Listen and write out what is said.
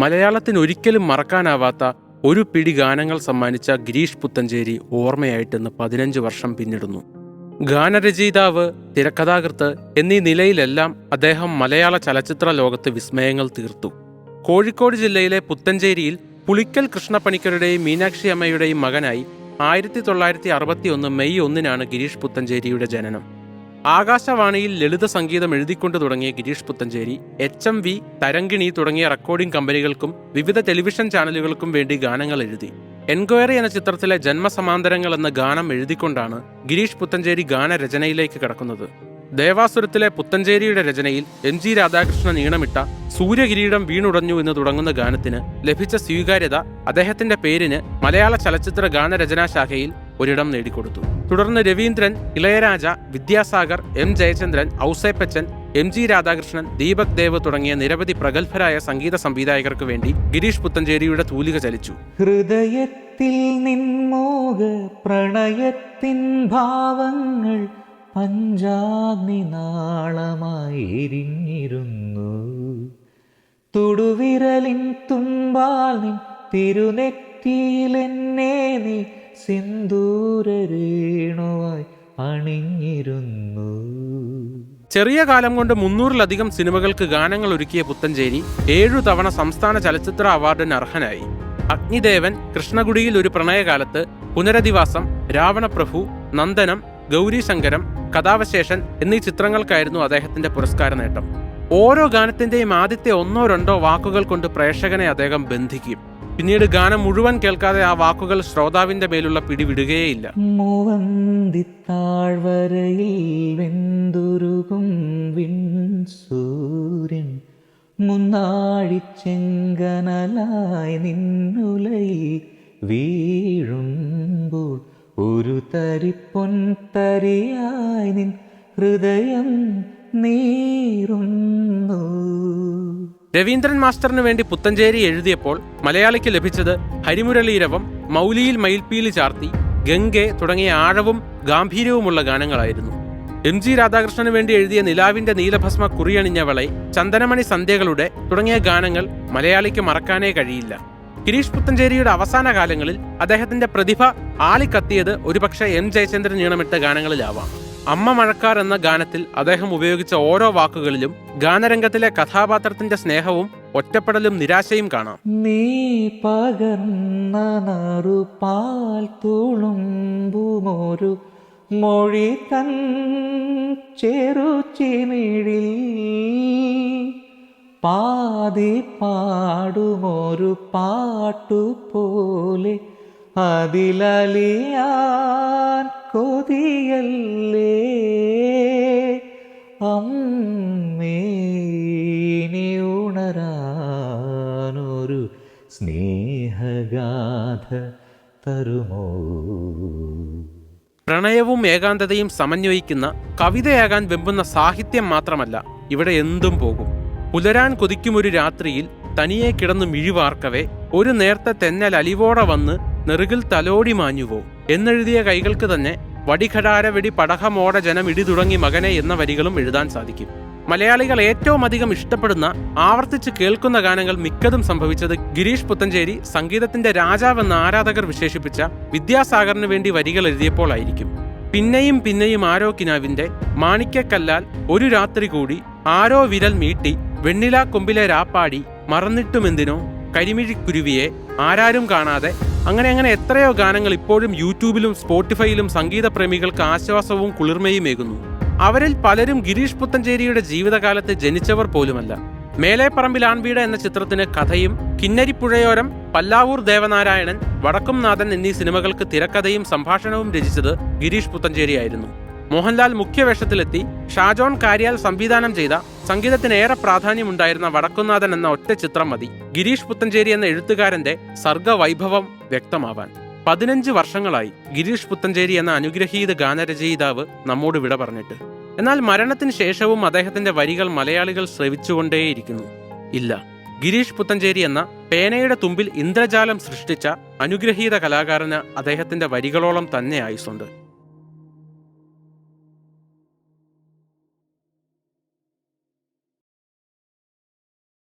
മലയാളത്തിന് ഒരിക്കലും മറക്കാനാവാത്ത ഒരു പിടി ഗാനങ്ങൾ സമ്മാനിച്ച ഗിരീഷ് പുത്തഞ്ചേരി ഓർമ്മയായിട്ട് ഇന്ന് പതിനഞ്ച് വർഷം പിന്നിടുന്നു. ഗാനരചയിതാവ് തിരക്കഥാകൃത്ത് എന്നീ നിലയിലെല്ലാം അദ്ദേഹം മലയാള ചലച്ചിത്ര ലോകത്ത് വിസ്മയങ്ങൾ തീർത്തു. കോഴിക്കോട് ജില്ലയിലെ പുത്തഞ്ചേരിയിൽ പുളിക്കൽ കൃഷ്ണപ്പണിക്കരുടെയും മീനാക്ഷി അമ്മയുടെയും മകനായി ആയിരത്തി തൊള്ളായിരത്തി അറുപത്തി ഒന്ന് മെയ് ഒന്നിനാണ് ഗിരീഷ് പുത്തഞ്ചേരിയുടെ ജനനം. ആകാശവാണിയിൽ ലളിത സംഗീതം എഴുതിക്കൊണ്ടു തുടങ്ങിയ Girish Puthenchery H M V Tharangini തുടങ്ങിയ റെക്കോർഡിംഗ് കമ്പനികൾക്കും വിവിധ ടെലിവിഷൻ ചാനലുകൾക്കും വേണ്ടി ഗാനങ്ങൾ എഴുതി. എൻക്വയറി എന്ന ചിത്രത്തിലെ ജന്മസമാന്തരങ്ങൾ എന്ന ഗാനം എഴുതിക്കൊണ്ടാണ് ഗിരീഷ് പുത്തഞ്ചേരി ഗാനരചനയിലേക്ക് കടക്കുന്നത്. ദേവാസുരത്തിലെ പുത്തഞ്ചേരിയുടെ രചനയിൽ എം ജി രാധാകൃഷ്ണൻ ഈണമിട്ട സൂര്യകിരീടം വീണുടഞ്ഞു എന്ന് തുടങ്ങുന്ന ഗാനത്തിന് ലഭിച്ച സ്വീകാര്യത അദ്ദേഹത്തിന്റെ പേരിന് മലയാള ചലച്ചിത്ര ഗാനരചനാ ശാഖയിൽ ഒരിടം നേടിക്കൊടുത്തു. തുടർന്ന് Raveendran Ilaiyaraaja Vidyasagar M Jayachandran Ouseppachan M G Radhakrishnan Deepak Dev തുടങ്ങിയ നിരവധി പ്രഗത്ഭരായ സംഗീത സംവിധായകർക്ക് വേണ്ടി ഗിരീഷ് പുത്തഞ്ചേരിയുടെ തൂലിക ചലിച്ചു. ഹൃദയത്തിൽ നിൻമോഹ പ്രണയത്തിൻ ഭാവങ്ങൾ പഞ്ചാഗ്നി നാളമായി എരിഞ്ഞിരുന്നു തുടുവിരലിൻ തുമ്പാൽ നിൻ തിരുനെറ്റിയിലെന്നെ നീ സിന്ദൂരരേണുവായി അണിഞ്ഞിരുന്നു. ചെറിയ കാലം കൊണ്ട് മുന്നൂറിലധികം സിനിമകൾക്ക് ഗാനങ്ങൾ ഒരുക്കിയ പുത്തഞ്ചേരി ഏഴു തവണ സംസ്ഥാന ചലച്ചിത്ര അവാർഡിന് അർഹനായി. അഗ്നിദേവൻ കൃഷ്ണകുടിയിൽ ഒരു പ്രണയകാലത്ത് പുനരധിവാസം രാവണപ്രഭു നന്ദനം ഗൗരീശങ്കരം കഥാവശേഷൻ എന്നീ ചിത്രങ്ങൾക്കായിരുന്നു അദ്ദേഹത്തിന്റെ പുരസ്കാര നേട്ടം. ഓരോ ഗാനത്തിന്റെയും ആദ്യത്തെ ഒന്നോ രണ്ടോ വാക്കുകൾ കൊണ്ട് പ്രേക്ഷകനെ അദ്ദേഹം ബന്ധിക്കും. പിന്നീട് ഗാനം മുഴുവൻ കേൾക്കാതെ ആ വാക്കുകൾ ശ്രോതാവിന്റെ മേലുള്ള പിടി വിടുകയേയില്ല വെന്തുരുകും സൂര്യൻ മുന്നാഴിച്ചെങ്കനലായി നിന്നുലയിൽ വീഴുമ്പോൾ ഒരു തരിപ്പൊൻ തരിയായി നിൻ ഹൃദയം നീറുന്നു. രവീന്ദ്രൻ മാസ്റ്ററിനു വേണ്ടി പുത്തഞ്ചേരി എഴുതിയപ്പോൾ മലയാളിക്ക് ലഭിച്ചത് ഹരിമുരളീരവം മൗലിയിൽ മയിൽപ്പീലി ചാർത്തി ഗംഗെ തുടങ്ങിയ ആഴവും ഗാംഭീര്യവുമുള്ള ഗാനങ്ങളായിരുന്നു. എം ജി രാധാകൃഷ്ണന് വേണ്ടി എഴുതിയ നിലാവിന്റെ നീലഭസ്മ കുറിയണിഞ്ഞവളെ ചന്ദനമണി സന്ധ്യകളുടെ തുടങ്ങിയ ഗാനങ്ങൾ മലയാളിക്ക് മറക്കാനേ കഴിയില്ല. ഗിരീഷ് പുത്തഞ്ചേരിയുടെ അവസാന കാലങ്ങളിൽ അദ്ദേഹത്തിന്റെ പ്രതിഭ ആളിക്കത്തിയത് ഒരുപക്ഷെ എം ജയചന്ദ്രൻ ഈണമിട്ട ഗാനങ്ങളിലാവാം. അമ്മ മഴക്കാർ എന്ന ഗാനത്തിൽ അദ്ദേഹം ഉപയോഗിച്ച ഓരോ വാക്കുകളിലും ഗാനരംഗത്തിലെ കഥാപാത്രത്തിന്റെ സ്നേഹവും ഒറ്റപ്പെടലും നിരാശയും കാണാം. നീ പകർന്ന നറുപാൽ തുളുമ്പുമൊരു മൊഴി തൻ ചെറുചിമിഴിൽ പാതി പാടുമൊരു പാട്ടുപോലെ അതിലലിയാൻ കൊതിയല്ലേ? അമ്മേനി ഉണരാനൊരു സ്നേഹഗാഥ തരുമോ? പ്രണയവും ഏകാന്തതയും സമന്വയിക്കുന്ന കവിതയാകാൻ വെമ്പുന്ന സാഹിത്യം മാത്രമല്ല ഇവിടെ എന്തും പോകും. പുലരാൻ കൊതിക്കുമൊരു രാത്രിയിൽ തനിയെ കിടന്നു മിഴിവാർക്കവേ ഒരു നേർത്ത തെന്നൽ അലിവോടെ വന്ന് നെറുകിൽ തലോടി മാഞ്ഞുവോ എന്നെഴുതിയ കൈകൾക്ക് തന്നെ വടിഘടാര വെടി പടഹമോട ജനം ഇടി തുടങ്ങി മകനെ എന്ന വരികളും എഴുതാൻ സാധിക്കും. മലയാളികൾ ഏറ്റവും അധികം ഇഷ്ടപ്പെടുന്ന ആവർത്തിച്ച് കേൾക്കുന്ന ഗാനങ്ങൾ മിക്കതും സംഭവിച്ചത് ഗിരീഷ് പുത്തഞ്ചേരി സംഗീതത്തിന്റെ രാജാവെന്ന് ആരാധകർ വിശേഷിപ്പിച്ച വിദ്യാസാഗറിന് വേണ്ടി വരികൾ എഴുതിയപ്പോൾ ആയിരിക്കും. പിന്നെയും പിന്നെയും ആരോ കിനാവിന്റെ മാണിക്കക്കല്ലാൽ ഒരു രാത്രി കൂടി ആരോ വിരൽ മീട്ടി വെണ്ണിലാ കൊമ്പിലെ രാപ്പാടി മറന്നിട്ടുമെന്തിനോ കരിമിഴിക്കുരുവിയെ ആരാരും കാണാതെ അങ്ങനെ അങ്ങനെ എത്രയോ ഗാനങ്ങൾ ഇപ്പോഴും യൂട്യൂബിലും സ്പോട്ടിഫൈയിലും സംഗീത പ്രേമികൾക്ക് ആശ്വാസവും കുളിർമയുമേകുന്നു അവരിൽ പലരും ഗിരീഷ് പുത്തഞ്ചേരിയുടെ ജീവിതകാലത്ത് ജനിച്ചവർ പോലുമല്ല. മേലേപ്പറമ്പിൽ ആൺവീട് എന്ന ചിത്രത്തിന് കഥയും കിന്നരിപ്പുഴയോരം പല്ലാവൂർ ദേവനാരായണൻ വടക്കുംനാഥൻ എന്നീ സിനിമകൾക്ക് തിരക്കഥയും സംഭാഷണവും രചിച്ചത് ഗിരീഷ് പുത്തഞ്ചേരിയായിരുന്നു. മോഹൻലാൽ മുഖ്യവേഷത്തിലെത്തി ഷാജോൺ കാര്യാൽ സംവിധാനം ചെയ്ത സംഗീതത്തിന് ഏറെ പ്രാധാന്യമുണ്ടായിരുന്ന വടക്കുന്നാഥൻ എന്ന ഒറ്റ ചിത്രം മതി. ഗിരീഷ് പുത്തഞ്ചേരി എന്ന എഴുത്തുകാരന്റെ സർഗവൈഭവം വ്യക്തമാവാൻ. പതിനഞ്ച് വർഷങ്ങളായി ഗിരീഷ് പുത്തഞ്ചേരി എന്ന അനുഗ്രഹീത ഗാനരചയിതാവ് നമ്മോട് വിട പറഞ്ഞിട്ട്. എന്നാൽ മരണത്തിന് ശേഷവും അദ്ദേഹത്തിന്റെ വരികൾ മലയാളികൾ ശ്രവിച്ചുകൊണ്ടേയിരിക്കുന്നു. ഇല്ല. ഗിരീഷ് പുത്തഞ്ചേരി എന്ന പേനയുടെ തുമ്പിൽ ഇന്ദ്രജാലം സൃഷ്ടിച്ച അനുഗ്രഹീത കലാകാരന് അദ്ദേഹത്തിന്റെ വരികളോളം തന്നെ ആയുസുണ്ട്